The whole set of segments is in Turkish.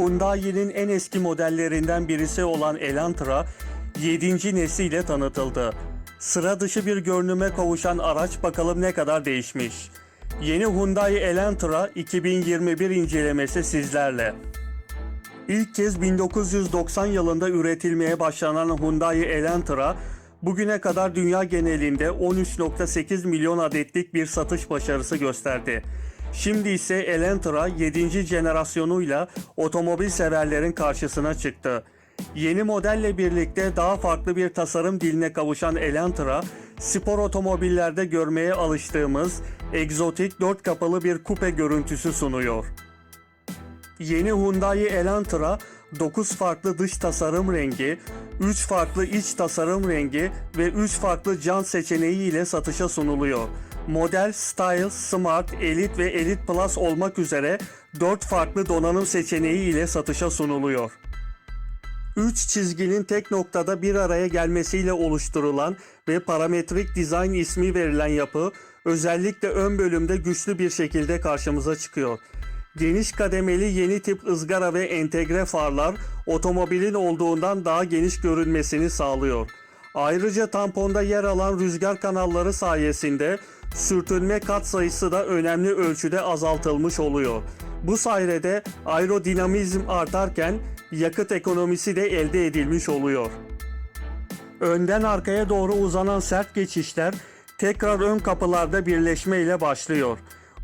Hyundai'nin en eski modellerinden birisi olan Elantra 7. nesliyle tanıtıldı. Sıra dışı bir görünüme kavuşan araç bakalım ne kadar değişmiş. Yeni Hyundai Elantra 2021 incelemesi sizlerle. İlk kez 1990 yılında üretilmeye başlanan Hyundai Elantra, bugüne kadar dünya genelinde 13.8 milyon adetlik bir satış başarısı gösterdi. Şimdi ise Elantra 7. jenerasyonuyla otomobil severlerin karşısına çıktı. Yeni modelle birlikte daha farklı bir tasarım diline kavuşan Elantra, spor otomobillerde görmeye alıştığımız egzotik dört kapılı bir kupe görüntüsü sunuyor. Yeni Hyundai Elantra 9 farklı dış tasarım rengi, 3 farklı iç tasarım rengi ve 3 farklı cam seçeneği ile satışa sunuluyor. Model Style, Smart, Elite ve Elite Plus olmak üzere 4 farklı donanım seçeneği ile satışa sunuluyor. 3 çizginin tek noktada bir araya gelmesiyle oluşturulan ve parametrik dizayn ismi verilen yapı özellikle ön bölümde güçlü bir şekilde karşımıza çıkıyor. Geniş kademeli yeni tip ızgara ve entegre farlar otomobilin olduğundan daha geniş görünmesini sağlıyor. Ayrıca tamponda yer alan rüzgar kanalları sayesinde sürtünme kat sayısı da önemli ölçüde azaltılmış oluyor. Bu sayede aerodinamizm artarken yakıt ekonomisi de elde edilmiş oluyor. Önden arkaya doğru uzanan sert geçişler tekrar ön kapılarda birleşme ile başlıyor.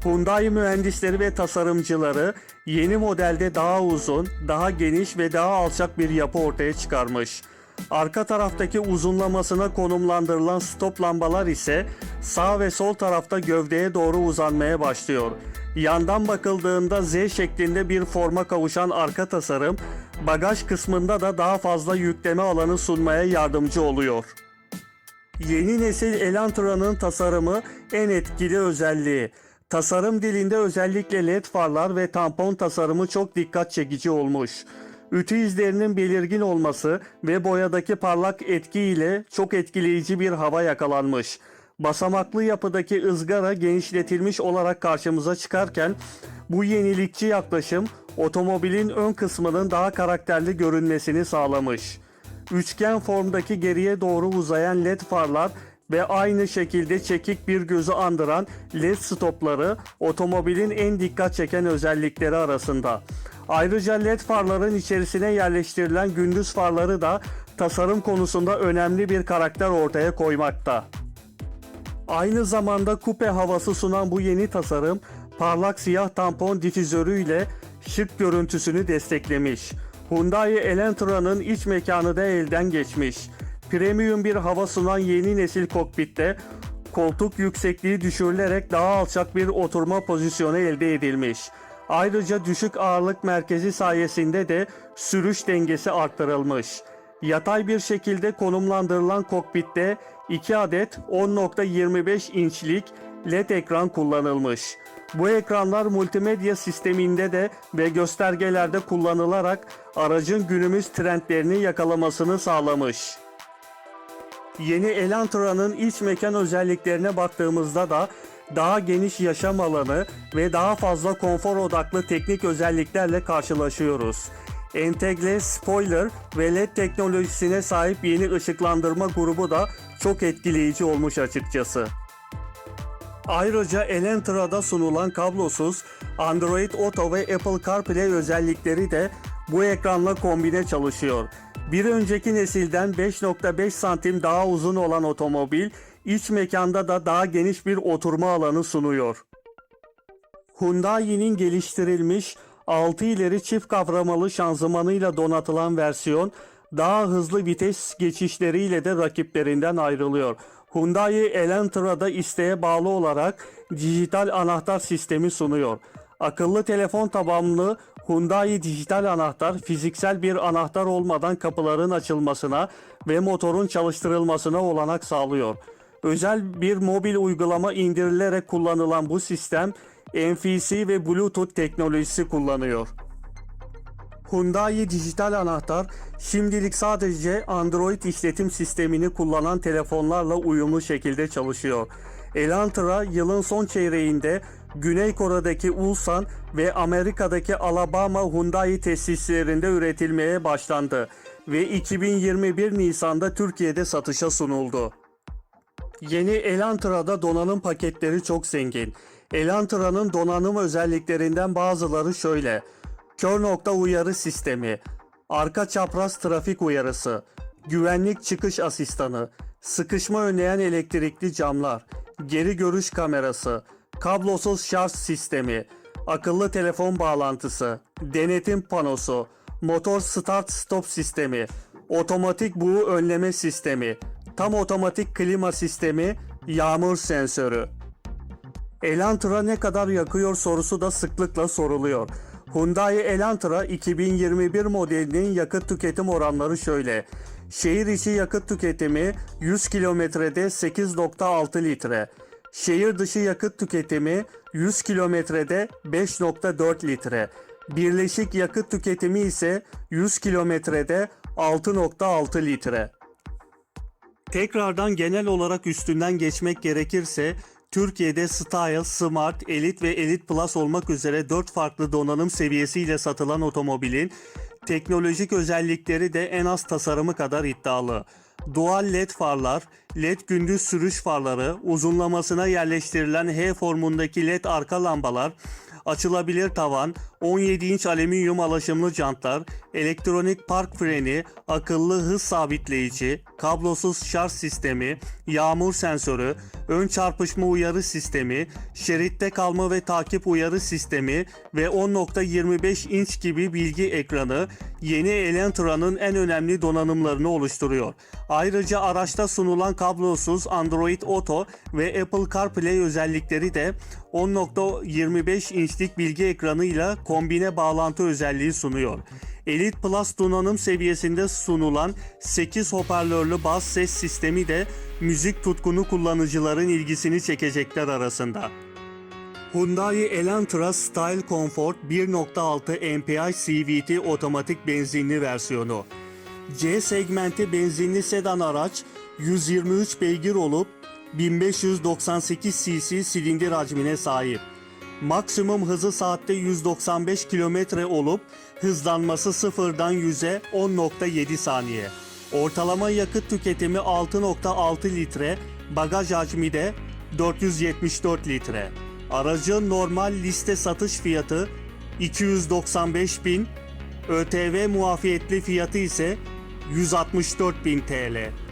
Hyundai mühendisleri ve tasarımcıları yeni modelde daha uzun, daha geniş ve daha alçak bir yapı ortaya çıkarmış. Arka taraftaki uzunlamasına konumlandırılan stop lambalar ise sağ ve sol tarafta gövdeye doğru uzanmaya başlıyor. Yandan bakıldığında Z şeklinde bir forma kavuşan arka tasarım, bagaj kısmında da daha fazla yükleme alanı sunmaya yardımcı oluyor. Yeni nesil Elantra'nın tasarımı en etkili özelliği. Tasarım dilinde özellikle led farlar ve tampon tasarımı çok dikkat çekici olmuş. Ütü izlerinin belirgin olması ve boyadaki parlak etki ile çok etkileyici bir hava yakalanmış. Basamaklı yapıdaki ızgara genişletilmiş olarak karşımıza çıkarken bu yenilikçi yaklaşım otomobilin ön kısmının daha karakterli görünmesini sağlamış. Üçgen formdaki geriye doğru uzayan led farlar ve aynı şekilde çekik bir gözü andıran led stopları otomobilin en dikkat çeken özellikleri arasında. Ayrıca led farların içerisine yerleştirilen gündüz farları da tasarım konusunda önemli bir karakter ortaya koymakta. Aynı zamanda kupe havası sunan bu yeni tasarım parlak siyah tampon difüzörüyle şık görüntüsünü desteklemiş. Hyundai Elantra'nın iç mekanı da elden geçmiş. Premium bir hava sunan yeni nesil kokpitte koltuk yüksekliği düşürülerek daha alçak bir oturma pozisyonu elde edilmiş. Ayrıca düşük ağırlık merkezi sayesinde de sürüş dengesi arttırılmış. Yatay bir şekilde konumlandırılan kokpitte 2 adet 10.25 inçlik LED ekran kullanılmış. Bu ekranlar multimedya sisteminde de ve göstergelerde kullanılarak aracın günümüz trendlerini yakalamasını sağlamış. Yeni Elantra'nın iç mekan özelliklerine baktığımızda da daha geniş yaşam alanı ve daha fazla konfor odaklı teknik özelliklerle karşılaşıyoruz. Entegre spoiler ve LED teknolojisine sahip yeni ışıklandırma grubu da çok etkileyici olmuş açıkçası. Ayrıca Elantra'da sunulan kablosuz Android Auto ve Apple CarPlay özellikleri de bu ekranla kombine çalışıyor. Bir önceki nesilden 5.5 santim daha uzun olan otomobil, iç mekanda da daha geniş bir oturma alanı sunuyor. Hyundai'nin geliştirilmiş 6 ileri çift kavramalı şanzımanıyla donatılan versiyon daha hızlı vites geçişleriyle de rakiplerinden ayrılıyor. Hyundai Elantra'da isteğe bağlı olarak dijital anahtar sistemi sunuyor. Akıllı telefon tabanlı Hyundai dijital anahtar fiziksel bir anahtar olmadan kapıların açılmasına ve motorun çalıştırılmasına olanak sağlıyor. Özel bir mobil uygulama indirilerek kullanılan bu sistem NFC ve Bluetooth teknolojisi kullanıyor. Hyundai dijital anahtar şimdilik sadece Android işletim sistemini kullanan telefonlarla uyumlu şekilde çalışıyor. Elantra yılın son çeyreğinde Güney Kore'deki Ulsan ve Amerika'daki Alabama Hyundai tesislerinde üretilmeye başlandı ve 2021 Nisan'da Türkiye'de satışa sunuldu. Yeni Elantra'da donanım paketleri çok zengin. Elantra'nın donanım özelliklerinden bazıları şöyle. Kör nokta uyarı sistemi, arka çapraz trafik uyarısı, güvenlik çıkış asistanı, sıkışma önleyen elektrikli camlar, geri görüş kamerası, kablosuz şarj sistemi, akıllı telefon bağlantısı, denetim panosu, motor start stop sistemi, otomatik buğu önleme sistemi, tam otomatik klima sistemi, yağmur sensörü. Elantra ne kadar yakıyor sorusu da sıklıkla soruluyor. Hyundai Elantra 2021 modelinin yakıt tüketim oranları şöyle. Şehir içi yakıt tüketimi 100 kilometrede 8.6 litre. Şehir dışı yakıt tüketimi 100 kilometrede 5.4 litre. Birleşik yakıt tüketimi ise 100 kilometrede 6.6 litre. Tekrardan genel olarak üstünden geçmek gerekirse Türkiye'de Style, Smart, Elite ve Elite Plus olmak üzere 4 farklı donanım seviyesiyle satılan otomobilin teknolojik özellikleri de en az tasarımı kadar iddialı. Dual LED farlar, LED gündüz sürüş farları, uzunlamasına yerleştirilen H formundaki LED arka lambalar, açılabilir tavan, 17 inç alüminyum alaşımlı jantlar, elektronik park freni, akıllı hız sabitleyici, kablosuz şarj sistemi, yağmur sensörü, ön çarpışma uyarı sistemi, şeritte kalma ve takip uyarı sistemi ve 10.25 inç gibi bilgi ekranı yeni Elantra'nın en önemli donanımlarını oluşturuyor. Ayrıca araçta sunulan kablosuz Android Auto ve Apple CarPlay özellikleri de 10.25 inçlik bilgi ekranıyla kombine bağlantı özelliği sunuyor. Elite Plus donanım seviyesinde sunulan 8 hoparlörlü bas ses sistemi de müzik tutkunu kullanıcıların ilgisini çekecekler arasında. Hyundai Elantra Style Comfort 1.6 MPI CVT otomatik benzinli versiyonu. C segmenti benzinli sedan araç 123 beygir olup 1598 cc silindir hacmine sahip. Maksimum hızı saatte 195 km olup hızlanması sıfırdan 100'e 10.7 saniye. Ortalama yakıt tüketimi 6.6 litre, bagaj hacmi de 474 litre. Aracın normal liste satış fiyatı 295 bin, ÖTV muafiyetli fiyatı ise 164 bin TL.